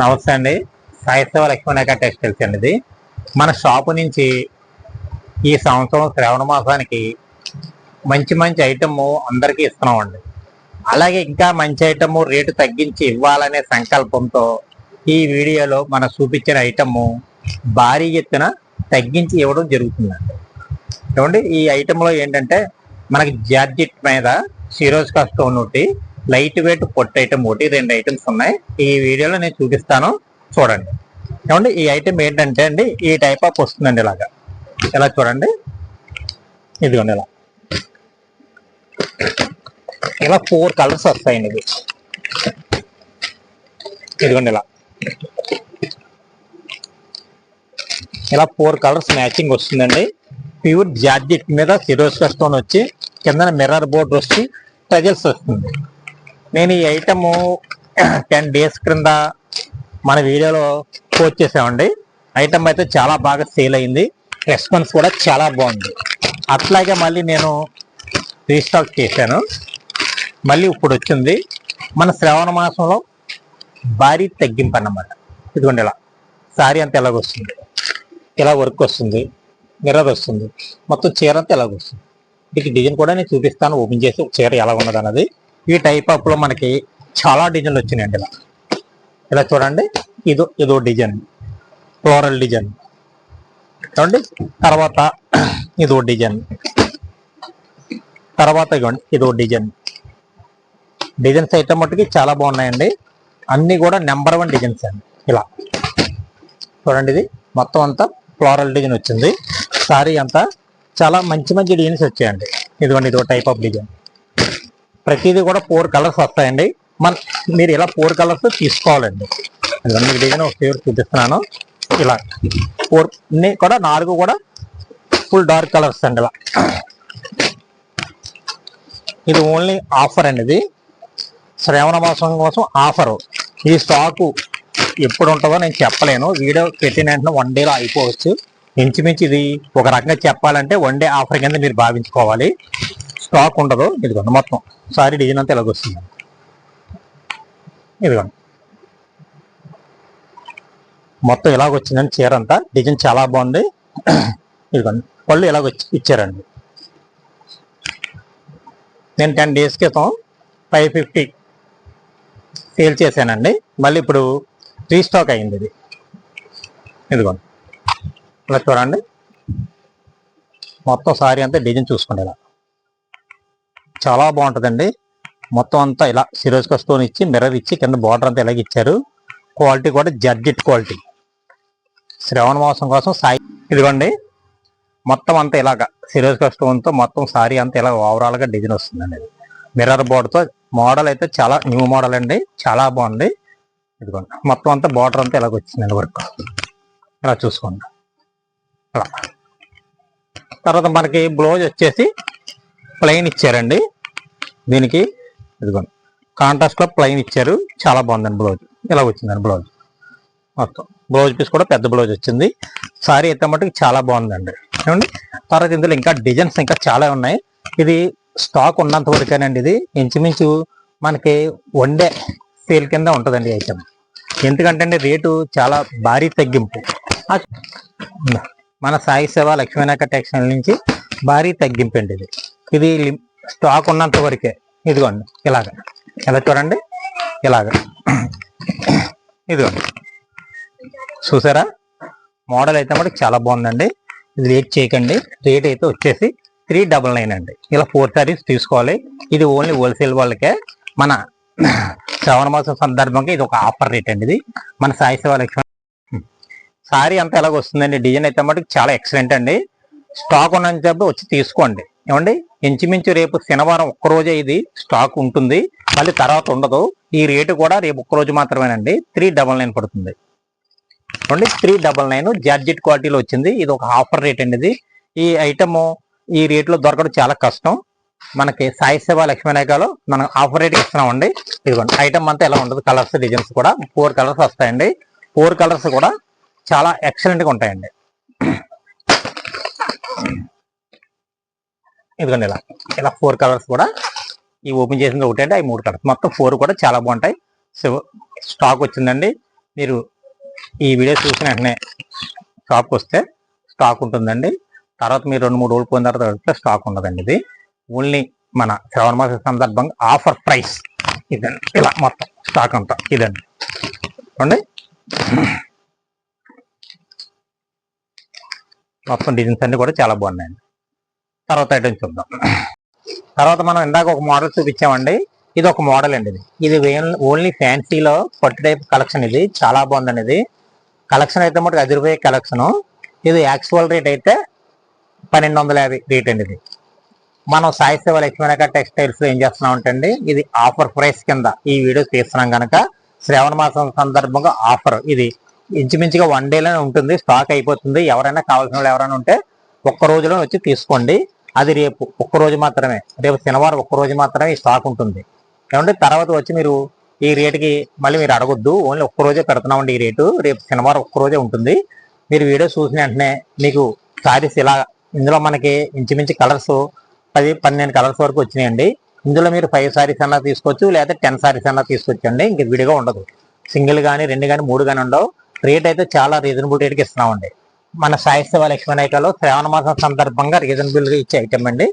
నమస్తే అండి. సాయిసేవ లక్ష్మణాక టెక్స్టైల్స్ అండి ఇది. మన షాపు నుంచి ఈ సంవత్సరం శ్రావణ మాసానికి మంచి మంచి ఐటమ్ అందరికీ ఇస్తున్నామండి. అలాగే ఇంకా మంచి ఐటమ్ రేటు తగ్గించి ఇవ్వాలనే సంకల్పంతో ఈ వీడియోలో మనం చూపించిన ఐటము భారీ ఎత్తున తగ్గించి ఇవ్వడం జరుగుతుందండి. చూడండి ఈ ఐటెంలో ఏంటంటే మనకి జార్జిట్ మీద సిరోజ్ స్టోన్ ఒకటి లైట్ వెయిట్ పొట్టు ఐటమ్ ఒకటి రెండు ఐటమ్స్ ఉన్నాయి. ఈ వీడియోలో నేను చూపిస్తాను. చూడండి. ఏమండి ఈ ఐటమ్ ఏంటంటే అండి ఈ టైప్ ఆఫ్ వస్తుందండి ఇలాగా. ఇలా చూడండి? ఇదిగోండి ఇలా. ఇలా ఫోర్ కలర్స్ వస్తాయండి ఇది ఇదిగోండి ఇలా. ఇలా ఫోర్ కలర్స్ మ్యాచింగ్ వస్తుందండి. ప్యూర్ జార్జెట్ మీద సిరోస్ స్టోన్ వచ్చి కింద మిర్రర్ బోర్డ్ వచ్చి టజల్స్ వస్తుంది. నేను ఈ ఐటము టెన్ డేస్ క్రింద మన వీడియోలో పోస్ట్ చేసామండి ఐటమ్ అయితే చాలా బాగా సేల్ అయింది. రెస్పాన్స్ కూడా చాలా బాగుంది. అట్లాగే మళ్ళీ నేను రీస్టాక్ చేశాను. మళ్ళీ ఇప్పుడు వచ్చింది. మన శ్రావణ మాసంలో భారీ తగ్గింపు అన్నమాట. ఇదిగోండి ఇలా. సారీ అంతా ఎలాగొస్తుంది ఇలా వర్క్ వస్తుంది. మిర్రర్ వస్తుంది. మొత్తం చీర అంతా ఎలాగొస్తుంది దీనికి డిజైన్ కూడా నేను చూపిస్తాను. ఓపెన్ చేసి ఒక చీర ఎలా ఉన్నది అన్నది ఈ టైప్ అప్లో మనకి చాలా డిజైన్లు వచ్చినాయండి ఇలా. ఇలా చూడండి. ఇదో ఇదో డిజైన్ ఫ్లోరల్ డిజైన్ చూడండి. తర్వాత ఇదో డిజైన్ తర్వాత ఇవ్వండి ఇదో డిజైన్ డిజైన్స్ అయితే మట్టుకి చాలా బాగున్నాయండి. అన్ని కూడా నెంబర్ వన్ డిజైన్స్ అండి. ఇలా. చూడండి ఇది. మొత్తం అంతా ఫ్లోరల్ డిజైన్ వచ్చింది. సారీ అంతా చాలా మంచి మంచి డిజైన్స్ వచ్చాయండి. ఇదిగోండి ఇదో టైప్ ఆఫ్ డిజైన్ ప్రతిదీ కూడా ఫోర్ కలర్స్ వస్తాయండి. మన మీరు ఇలా ఫోర్ కలర్స్ తీసుకోవాలండి. మీకు డిజైన్ ఒక ఫేవర్ చూపిస్తున్నాను. ఇలా ఫోర్ కూడా నాలుగు కూడా ఫుల్ డార్క్ కలర్స్ అండి ఇలా. ఇది ఓన్లీ ఆఫర్ అండి ఇది. శ్రావణ మాసం కోసం ఆఫరు. ఈ స్టాకు ఎప్పుడు ఉంటుందో నేను చెప్పలేను. వీడియో పెట్టిన వెంటనే వన్ డేలో అయిపోవచ్చు. ఇంచుమించు ఇది ఒక రకంగా చెప్పాలంటే వన్ డే ఆఫర్ కింద మీరు భావించుకోవాలి. స్టాక్ ఉండదు. ఇదిగోండి మొత్తం. సారీ డిజైన్ అంతా ఇలాగొస్తుంది ఇదిగోండి మొత్తం ఇలాగొచ్చిందండి చీర అంతా. డిజైన్ చాలా బాగుంది. ఇదిగోండి పళ్ళు ఇలాగొచ్చి ఇచ్చారండి. నేను టెన్ డేస్ క్రితం ఫైవ్ ఫిఫ్టీ సేల్ చేశానండి. మళ్ళీ ఇప్పుడు రీస్టాక్ అయింది ఇది. ఇదిగోండి ఇలా చూడండి. మొత్తం సారీ అంతా డిజైన్ చూసుకోండి ఇలా. చాలా బాగుంటుందండి. మొత్తం అంతా ఇలా సిరోజ్కా స్టోన్ ఇచ్చి మిర్రర్ ఇచ్చి కింద బార్డర్ అంతా ఇలాగ ఇచ్చారు. క్వాలిటీ కూడా జడ్జిట్ క్వాలిటీ. శ్రావణ మాసం కోసం సాయి ఇదిగోండి. మొత్తం అంతా ఇలాగ సిరోజ్కా స్టోన్తో మొత్తం సారీ అంతా ఇలా ఓవరాల్గా డిజైన్ వస్తుందండి. ఇది మిర్రర్ బోర్డుతో మోడల్ అయితే చాలా న్యూ మోడల్ అండి. చాలా బాగుంది. ఇదిగోండి. మొత్తం అంతా బార్డర్ అంతా ఇలాగ వచ్చిందండి వర్క్. ఇలా చూసుకోండి. అలా. తర్వాత మనకి బ్లౌజ్ వచ్చేసి ప్లెయిన్ ఇచ్చారండి. దీనికి ఇదిగోండి కాంట్రాస్ట్లో ప్లెయిన్ ఇచ్చారు. చాలా బాగుందండి బ్లౌజ్. ఇలా వచ్చిందండి బ్లౌజ్? మొత్తం బ్లౌజ్ పీస్ కూడా పెద్ద బ్లౌజ్ వచ్చింది. సారీ అయితే మటుకు చాలా బాగుందండి. ఏమండి? తర్వాత ఇందులో ఇంకా డిజైన్స్ ఇంకా చాలా ఉన్నాయి. ఇది స్టాక్ ఉన్నంత వరకేనండి ఇది. ఇంచుమించు మనకి వన్ డే సేల్ కింద ఉంటుందండి ఐటమ్ ఎందుకంటే అండి రేటు చాలా భారీ తగ్గింపు. మన సాయి సేవ లక్ష్మీనాయక టెక్స్టైల్ నుంచి భారీ తగ్గింపు అండి ఇది. ఇది స్టాక్ ఉన్నంత వరకే. ఇదిగోండి ఇలాగ. ఇలా చూడండి ఇలాగ. ఇదిగోండి. చూసారా? మోడల్ అయితే మనకి చాలా బాగుందండి. ఇది రేట్ చేయకండి. రేట్ అయితే వచ్చేసి త్రీ డబల్ నైన్ అండి. ఇలా ఫోర్ సారీస్ తీసుకోవాలి. ఇది ఓన్లీ హోల్సేల్ వాళ్ళకే. మన శ్రవణ మాసం సందర్భంగా ఇది ఒక ఆఫర్ రేట్ అండి ఇది. మన సాయి సేవ సారీ అంతా ఎలాగ వస్తుందండి? డిజైన్ అయితే మటుకు చాలా ఎక్సలెంట్ అండి. స్టాక్ ఉన్నంత వచ్చి తీసుకోండి. ఏమండి? ఇంచుమించు రేపు శనివారం ఒక్క రోజే ఇది స్టాక్ ఉంటుంది. మళ్ళీ తర్వాత ఉండదు. ఈ రేటు కూడా రేపు ఒక్క రోజు మాత్రమేనండి. త్రీ డబల్ నైన్ పడుతుంది. చూడండి త్రీ డబల్ నైన్ జార్జెట్ క్వాలిటీలో వచ్చింది. ఇది ఒక ఆఫర్ రేట్ అండి ఇది. ఈ ఐటమ్ ఈ రేట్లో దొరకడం చాలా కష్టం. మనకి సాయి సేవ లక్ష్మీనాయకలో మనం ఆఫర్ రేట్ ఇస్తున్నామండి. ఇదిగోండి ఐటమ్ అంతా ఎలా ఉంటుంది? కలర్స్ డిజైన్స్ కూడా ఫోర్ కలర్స్ వస్తాయండి. ఫోర్ కలర్స్ కూడా చాలా ఎక్సలెంట్గా ఉంటాయండి. ఇదిగోండి ఇలా. ఇలా ఫోర్ కలర్స్ కూడా ఈ ఓపెన్ చేసింది ఒకటి అంటే అవి మూడు కలర్స్ మొత్తం ఫోర్ కూడా చాలా బాగుంటాయి. సో స్టాక్ వచ్చిందండి. మీరు ఈ వీడియో చూసిన వెంటనే షాప్కి వస్తే స్టాక్ ఉంటుందండి. తర్వాత మీరు రెండు మూడు రోజులు పోయిన తర్వాత వస్తే స్టాక్ ఉండదండి ఇది. ఓన్లీ మన శ్రవణ మాస సందర్భంగా ఆఫర్ ప్రైస్ ఇదండి. ఇలా మొత్తం స్టాక్ అంతా. ఇదండి. చూడండి. మొత్తం డిజైన్స్ అన్ని కూడా చాలా బాగున్నాయండి. తర్వాత ఐటమ్ చూద్దాం. తర్వాత మనం ఇందాక ఒక మోడల్ చూపించామండి. ఇది ఒక మోడల్ అండి ఇది. ఇది ఓన్లీ ఫ్యాన్సీలో పట్టు టైప్ కలెక్షన్ ఇది. చాలా బాగుందండి ఇది కలెక్షన్ అయితే మటుకు అదిరిపోయే కలెక్షన్ ఇది యాక్చువల్ రేట్ అయితే పన్నెండు వందల యాభై రేట్ అండి ఇది. మనం సాయి సేవ లక్ష్మీనగర్ టెక్స్టైల్స్ ఏం చేస్తున్నాం అంటే ఇది ఆఫర్ ప్రైస్ కింద ఈ వీడియో తీస్తున్నాం కనుక శ్రావణ మాసం సందర్భంగా ఆఫర్ ఇది ఇంచుమించుగా వన్ డేలోనే ఉంటుంది. స్టాక్ అయిపోతుంది. ఎవరైనా కావాల్సిన వాళ్ళు ఎవరైనా ఉంటే ఒక్క రోజులో వచ్చి తీసుకోండి. అది రేపు ఒక్క రోజు మాత్రమే. రేపు శనివారం ఒక్క రోజు మాత్రమే స్టాక్ ఉంటుంది. ఏమంటే తర్వాత వచ్చి మీరు ఈ రేటుకి మళ్ళీ మీరు అడగొద్దు. ఓన్లీ ఒక్కరోజే పెడుతున్నామండి ఈ రేటు. రేపు శనివారం ఒక్క రోజే ఉంటుంది. మీరు వీడియో చూసిన వెంటనే మీకు శారీస్ ఇలా ఇందులో మనకి ఇంచుమించు కలర్స్ పది పన్నెండు కలర్స్ వరకు వచ్చినాయండి. ఇందులో మీరు ఫైవ్ సారీస్ అన్నా తీసుకోవచ్చు లేదా టెన్ సారీస్ అన్నా తీసుకోవచ్చండి ఇంక విడిగా ఉండదు. సింగిల్ కానీ రెండు కానీ మూడు కానీ ఉండవు. రేట్ అయితే చాలా రీజనబుల్ రేట్కి ఇస్తున్నామండి. మన సాయిస్తవ సేవ లక్ష్మీనాయకలో శ్రావణ మాసం సందర్భంగా రీజనబుల్గా ఇచ్చే ఐటమ్ అండి.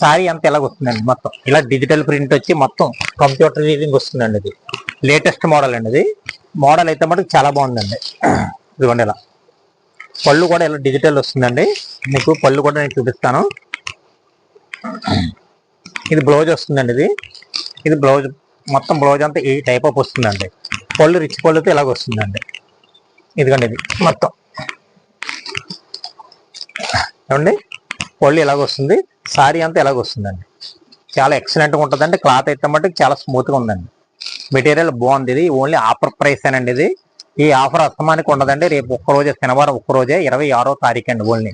సారీ అంతా ఇలా వస్తుందండి మొత్తం. ఇలా డిజిటల్ ప్రింట్ వచ్చి మొత్తం కంప్యూటర్ రీడింగ్ వస్తుందండి ఇది. లేటెస్ట్ మోడల్ అండి ఇది. మోడల్ అయితే మటుకు చాలా బాగుందండి. ఇదిగోండి ఇలా. పళ్ళు కూడా ఇలా డిజిటల్ వస్తుందండి. మీకు పళ్ళు కూడా నేను చూపిస్తాను. ఇది బ్లౌజ్ వస్తుందండి ఇది. ఇది బ్లౌజ్ మొత్తం బ్లౌజ్ అంతా ఈ టైప్ ఆఫ్ వస్తుందండి. పళ్ళు రిచ్ పళ్ళుతో ఇలాగ వస్తుందండి. ఇదిగోండి ఇది మొత్తం. ఏమండి? ఒళ్ళు ఇలాగ వస్తుంది సారీ అంతా ఇలాగొస్తుందండి చాలా ఎక్సలెంట్గా ఉంటుందండి. క్లాత్ అయితే మట్టుకు చాలా స్మూత్గా ఉందండి. మెటీరియల్ బాగుంది ఇది. ఓన్లీ ఆఫర్ ప్రైస్ అండి ఇది. ఈ ఆఫర్ అస్తమానికి ఉండదండి. రేపు ఒక్క రోజే శనివారం ఒక్క రోజే ఇరవై ఆరో తారీఖు అండి ఓన్లీ.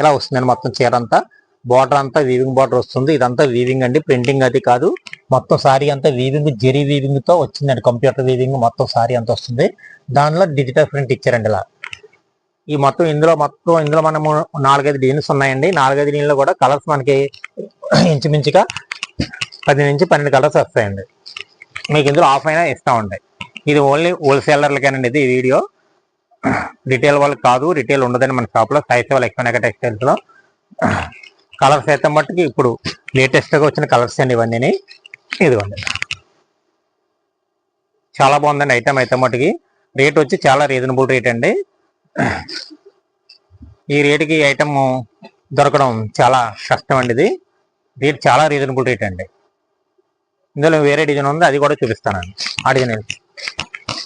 ఇలా వస్తుందండి మొత్తం చీర అంతా బార్డర్ అంతా వీవింగ్ బార్డర్ వస్తుంది. ఇదంతా వీవింగ్ అండి. ప్రింటింగ్ అది కాదు. మొత్తం సారీ అంతా వీవింగ్ జెరీ వీవింగ్తో వచ్చిందండి. కంప్యూటర్ వీవింగ్ మొత్తం సారీ అంతా వస్తుంది. దానిలో డిజిటల్ ప్రింట్ ఇచ్చారండి ఇలా. ఈ మొత్తం ఇందులో మొత్తం ఇందులో మనము నాలుగైదు డిజైన్స్ ఉన్నాయండి. నాలుగైదు డిజైన్లో కూడా కలర్స్ మనకి ఇంచుమించుగా పది నుంచి పన్నెండు కలర్స్ వస్తాయండి. మీకు ఇందులో ఆఫ్ అయినా ఇస్తా ఉంటాయి. ఇది ఓన్లీ హోల్సేలర్లకేనండి ఇది ఈ వీడియో. రిటైల్ వాళ్ళకి కాదు రిటైల్ ఉండదండి మన షాప్లో లో. సాయి సేవ లక్ష్మణ లో. కలర్స్ అయితే మట్టుకి ఇప్పుడు లేటెస్ట్గా వచ్చిన కలర్స్ అండి ఇవన్నీ ఇదిగోండి. చాలా బాగుందండి ఐటమ్ అయితే మట్టుకి. రేట్ వచ్చి చాలా రీజనబుల్ రేట్ అండి. ఈ రేటుకి ఐటమ్ దొరకడం చాలా కష్టం అండి ఇది. రేట్ చాలా రీజనబుల్ రేట్ అండి. ఇందులో వేరే డిజైన్ ఉంది అది కూడా చూపిస్తానండి ఆ డిజైన్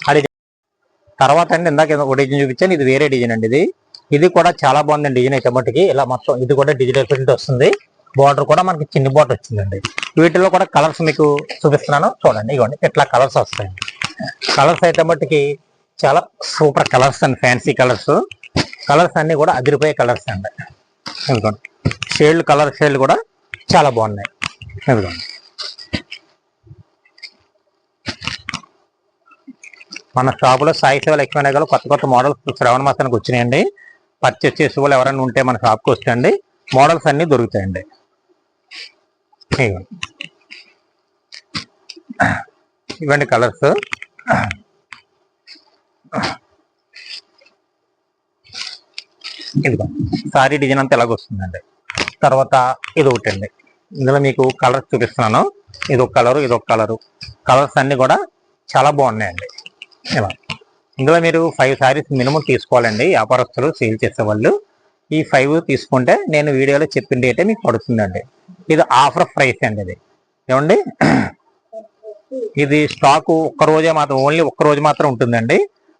ఆ డిజైన్ తర్వాత అండి ఇందాక ఒక డిజైన్ చూపించాను ఇది వేరే డిజైన్ అండి ఇది. ఇది కూడా చాలా బాగుందండి డిజైన్ అయితే మట్టుకి ఇలా మొత్తం ఇది కూడా డిజిటల్ ప్రింట్ వస్తుంది. బార్డర్ కూడా మనకి చిన్న బార్డర్ వచ్చిందండి. వీటిలో కూడా కలర్స్ మీకు చూపిస్తున్నాను. చూడండి ఇవ్వండి ఇట్లా కలర్స్ వస్తాయండి. కలర్స్ అయితే మట్టుకి చాలా సూపర్ కలర్స్ అండి ఫ్యాన్సీ కలర్స్. కలర్స్ అన్నీ కూడా అదిరిపోయే కలర్స్ అండి. ఇదిగోండి. షేడ్లు కలర్ షేడ్లు కూడా చాలా బాగున్నాయి. ఇదిగోండి. మన షాపులో సాయి సేవలు ఎక్కువైనా కదా కొత్త కొత్త మోడల్స్ శ్రావణ మాసానికి వచ్చినాయండి. పర్చేస్ చేసే వాళ్ళు ఎవరైనా ఉంటే మన షాప్కి వస్తాయండి మోడల్స్ అన్నీ దొరుకుతాయండి. ఇవ్వండి కలర్స్ ఇదిగో సారీ డిజైన్ అంతా ఎలాగొస్తుందండి తర్వాత ఇది ఒకటి అండి. ఇందులో మీకు కలర్స్ చూపిస్తున్నాను. ఇది ఒక కలరు ఇది ఒక కలరు కలర్స్ అన్ని కూడా చాలా బాగున్నాయండి. ఇలా. ఇందులో మీరు ఫైవ్ సారీస్ మినిమం తీసుకోవాలండి. వ్యాపారస్తులు సేల్ చేసే వాళ్ళు ఈ ఫైవ్ తీసుకుంటే నేను వీడియోలో చెప్పిన డేటే మీకు పడుతుందండి. ఇది ఆఫర్ ప్రైస్ అండి ఇది. ఏమండి? ఇది స్టాకు ఒక్క రోజే మాత్రం ఓన్లీ ఒక్క రోజు మాత్రం ఉంటుందండి.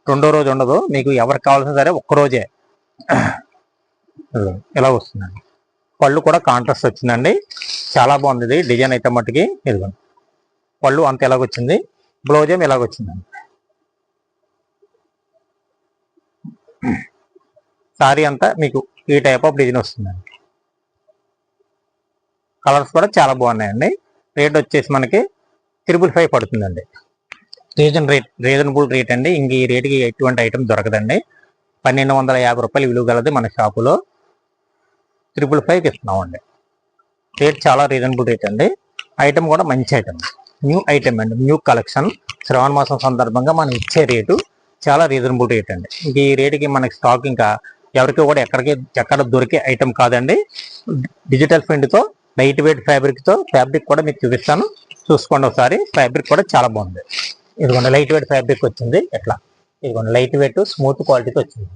రెండో రోజు ఉండదు. మీకు ఎవరికి కావాల్సిన సరే ఒక్క రోజే. ఇలా వస్తుందండి. పళ్ళు కూడా కాంట్రాస్ట్ వచ్చిందండి. చాలా బాగుంది ఇది. డిజైన్ అయితే మట్టుకి ఇదిగోండి పళ్ళు అంత ఎలాగొచ్చింది? బ్లౌజ్ ఏమి ఎలాగొచ్చిందండి? సారీ అంతా మీకు ఈ టైప్ ఆఫ్ డిజైన్ వస్తుందండి. కలర్స్ కూడా చాలా బాగున్నాయండి. రేట్ వచ్చేసి మనకి త్రిబుల్ ఫైవ్ పడుతుందండి. రీజన్ రేట్ రీజనబుల్ రేట్ అండి. ఇంక ఈ రేటుకి ఎటువంటి ఐటమ్ దొరకదండి. పన్నెండు వందల యాభై రూపాయలు విలువ గలది మన షాపులో త్రిపుల్ ఫైవ్కి ఇస్తున్నామండి. రేట్ చాలా రీజనబుల్ రేట్ అండి. ఐటమ్ కూడా మంచి ఐటమ్. న్యూ ఐటమ్ అండి. New collection. శ్రావణ మాసం సందర్భంగా మనం ఇచ్చే రేటు చాలా రీజనబుల్ రేట్ అండి. ఇంక ఈ రేటుకి మనకి స్టాక్ ఇంకా ఎవరికి కూడా ఎక్కడికి ఎక్కడ దొరికే ఐటమ్ కాదండి. డిజిటల్ ప్రింట్తో లైట్ వెయిట్ ఫ్యాబ్రిక్తో ఫ్యాబ్రిక్ కూడా మీకు చూపిస్తాను. చూసుకోండి ఒకసారి. ఫ్యాబ్రిక్ కూడా చాలా బాగుంది. ఇదిగోండి లైట్ వెయిట్ ఫ్యాబ్రిక్ వచ్చింది. ఎట్లా? ఇదిగోండి లైట్ వెయిట్ స్మూత్ క్వాలిటీతో వచ్చింది.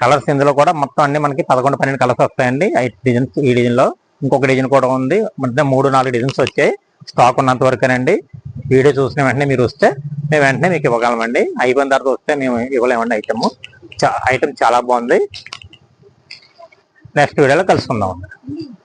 కలర్స్ ఇందులో కూడా మొత్తం అన్ని మనకి పదకొండు పన్నెండు కలర్స్ వస్తాయండి. ఐదు డిజైన్స్ ఈ డిజైన్లో ఇంకొక డిజైన్ కూడా ఉంది. మొత్తం మూడు నాలుగు డిజైన్స్ వచ్చాయి. స్టాక్ ఉన్నంత వరకేనండి. వీడియో చూసిన వెంటనే మీరు వస్తే మేము వెంటనే మీకు ఇవ్వగలమండి. అయిపోయిన తర్వాత వస్తే మేము ఇవ్వలేమండి ఐటమ్ ఐటమ్ చాలా బాగుంది. నెక్స్ట్ వీడియోలో కలుసుకుందాం.